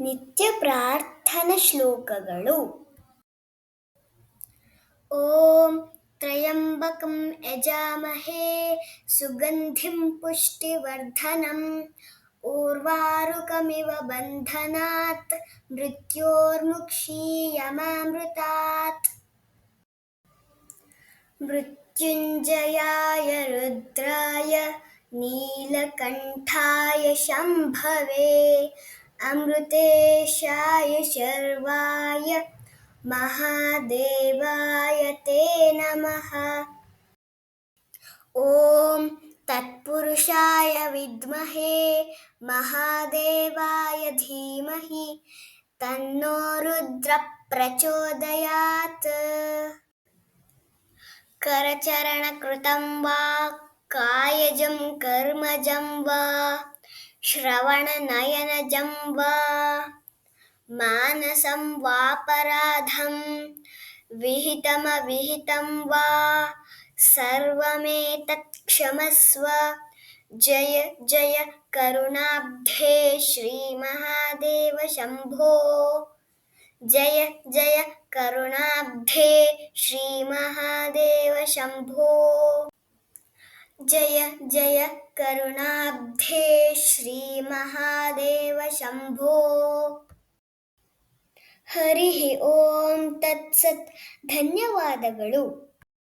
ನಿತ್ಯ ಪ್ರಾರ್ಥನ ಶ್ಲೋಕಗಳು ಓಂ ತ್ರಯಂಬಕಂ ಯಜಾಮಹೇ ಸುಗಂಧಿಂ ಪುಷ್ಟಿವರ್ಧನಂ ಊರ್ವಾರುಕಮಿವ ಬಂಧನಾತ್ ಮೃತ್ಯೋರ್ಮುಕ್ಷೀಯಮಾಮೃತಾತ್ मृत्युञ्जयाय रुद्राय नीलकण्ठाय शम्भवे अमृतेशाय शर्वाय महादेवाय ते नमः। ॐ तत्पुरुषाय विद्महे महादेवाय धीमहि तन्नो रुद्रः प्रचोदयात् करचरणकृतं वा कायजं कर्मजं वा श्रवणनयनजं वा मानसं वापराधं विहितमविहितं वा सर्वमेतत् क्षमस्व जय जय करुणाब्धे श्रीमहादेव शम्भो। जय जय करुणाब्धे श्रीमहादेव शम्भो। ಜಯ ಜಯ ಕರುಣಾಬ್ಧೇ ಶ್ರೀ ಮಹಾದೇವ ಶಂಭೋ. ಹರಿ ಓಂ ತತ್ಸತ್. ಧನ್ಯವಾದಗಳು.